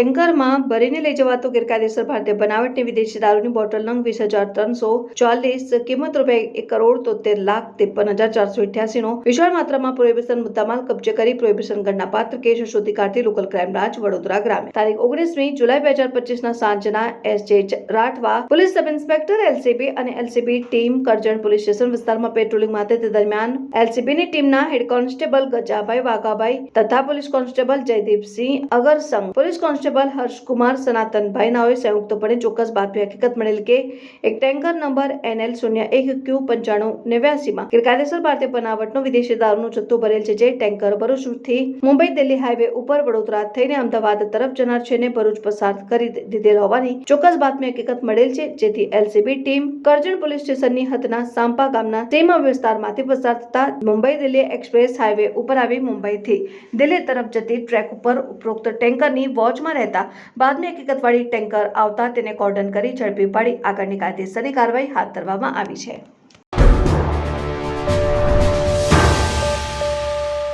ટેન્કરમાં ભરીને લઈ જવાતો ગેરકાયદેસર ભારતીય બનાવટની વિદેશી દારૂની બોટલ નંગ વીસ હજાર ત્રણસો ચાલીસ, કિંમત રૂપિયા એક કરોડ તોતેર લાખ ત્રેપન હજાર ચારસો અઠ્યાસીનો. વિશાળ માત્રામાં પ્રોહિબિશન મુદ્દામાલ કબજે કરી પ્રોહિબિશન ગણના પાત્ર કેસ શોધી કાઢતી લોકલ ક્રાઇમ બ્રાન્ચ વડોદરા ગ્રામે તારીખ ઓગણીસમી જુલાઈ બે હજાર પચીસના સાંજના S J Rathwa police sub inspector, LCB અને LCB team Karjan police station વિસ્તારમાં પેટ્રોલિંગ માટે તે દરમિયાન એલસીબીની ટીમના હેડ કોન્સ્ટેબલ ગજાભાઈ વાઘાભાઈ તથા police constable Jaydeepsinh Agarsang police constable Harshkumar Sanatanbhai નાઓએ સંયુક્તપણે ચોક્કસ બાતમી હકીકત મળેલ કે એક ટેન્કર નંબર એનએલ શૂન્ય એક ક્યુ પંચાણું નેવ્યાસીમાં ગેરકાયદેસર ભારતીય બનાવટનો વિદેશી દારૂનો જથ્થો ભરેલ છે જે ટેન્કર ભરૂચથી મુંબઈ દિલ્હી હાઈવે ઉપર વડોદરા થઈને અમદાવાદ તરફ જનાર છે ને ભરૂચ પસાર કરી દીધેલ હોવાની ચોક્કસ બાતમી હકીકત મળેલ છે, જેથી એલસીબી ટીમ કરજણ પોલીસ સ્ટેશનની હદના સાંપા ગામના સીમા વિસ્તારમાંથી પસાર થતા મુંબઈ દિલ્હી એક્સપ્રેસ હાઈવે ઉપર આવી મુંબઈથી દિલ્હી તરફ જતી ટ્રેક ઉપર ઉપરોક્ત ટેન્કરની વોચમાં બાજુમાં રહેતા બાદમાં હકીકતવાળી ટેન્કર આવતા તેને કોર્ડન કરી ઝડપી પાડી. આગળની કાયદેસરની કાર્યવાહી હાથ ધરવામાં આવી છે.